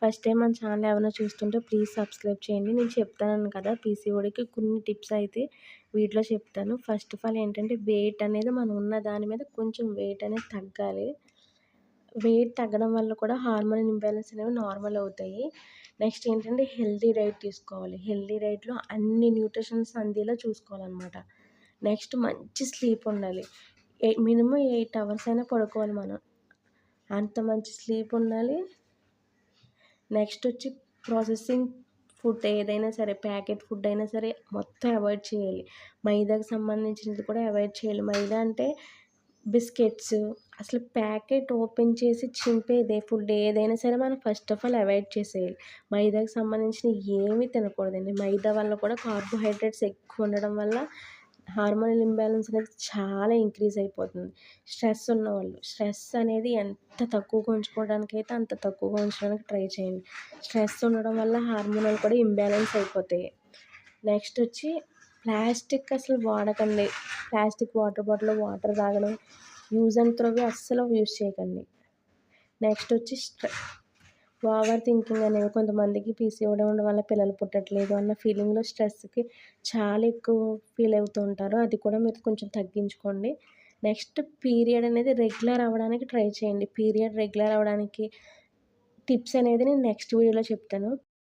First time మన channel ఏమైనా చూస్తుంటే ప్లీజ్ సబ్స్క్రైబ్ చేయండి. నేను చెప్తాను కదా పీసీఓడికి కొన్ని టిప్స్ అయితే వీటిలో చెప్తాను. ఫస్ట్ ఆఫ్ ఆల్ ఏంటంటే వెయిట్ అనేది మనం ఉన్న దాని మీద కొంచెం వెయిట్ అనేది తగ్గాలి. వెయిట్ తగ్గడం వల్ల కూడా హార్మోన్ ఇంబ్యాలెన్స్ అనేవి నార్మల్ అవుతాయి. నెక్స్ట్ ఏంటంటే హెల్దీ డైట్ తీసుకోవాలి. హెల్దీ డైట్లో అన్ని న్యూట్రిషన్స్ అందేలా చూసుకోవాలన్నమాట. నెక్స్ట్ మంచి స్లీప్ ఉండాలి. మినిమం ఎయిట్ అవర్స్ అయినా పడుకోవాలి మనం. అంత మంచి స్లీప్ ఉండాలి. నెక్స్ట్ వచ్చి ప్రాసెసింగ్ ఫుడ్ ఏదైనా సరే ప్యాకెట్ ఫుడ్ అయినా సరే మొత్తం అవాయిడ్ చేయాలి. మైదాకి సంబంధించినది కూడా అవాయిడ్ చేయాలి. మైదా అంటే బిస్కెట్స్. అసలు ప్యాకెట్ ఓపెన్ చేసి చింపేదే ఫుడ్ ఏదైనా సరే మనం ఫస్ట్ ఆఫ్ ఆల్ అవాయిడ్ చేసేయాలి. మైదాకి సంబంధించిన ఏమీ తినకూడదండి. మైదా వల్ల కూడా కార్బోహైడ్రేట్స్ ఎక్కువ ఉండడం వల్ల హార్మోనల్ ఇంబ్యాలెన్స్ అనేది చాలా ఇంక్రీజ్ అయిపోతుంది. స్ట్రెస్ ఉన్నవాళ్ళు స్ట్రెస్ అనేది ఎంత తక్కువగా ఉంచుకోవడానికైతే అంత తక్కువగా ఉంచడానికి ట్రై చేయండి. స్ట్రెస్ ఉండడం వల్ల హార్మోనల్ కూడా ఇంబ్యాలెన్స్ అయిపోతాయి. నెక్స్ట్ వచ్చి ప్లాస్టిక్ అసలు వాడకండి. ప్లాస్టిక్ వాటర్ బాటిల్ వాటర్ తాగడం యూజ్ అండ్ త్రోవి అస్సలు యూజ్ చేయకండి. నెక్స్ట్ వచ్చి స్ట్రె ఓవర్ థింకింగ్ అనేవి కొంతమందికి పీసీఓడి ఉండడం వల్ల పిల్లలు పుట్టట్లేదు అన్న ఫీలింగ్లో స్ట్రెస్కి చాలా ఎక్కువ ఫీల్ అవుతూ ఉంటారు. అది కూడా మీరు కొంచెం తగ్గించుకోండి. నెక్స్ట్ పీరియడ్ అనేది రెగ్యులర్ అవ్వడానికి ట్రై చేయండి. పీరియడ్ రెగ్యులర్ అవ్వడానికి టిప్స్ అనేది నేను నెక్స్ట్ వీడియోలో చెప్తాను.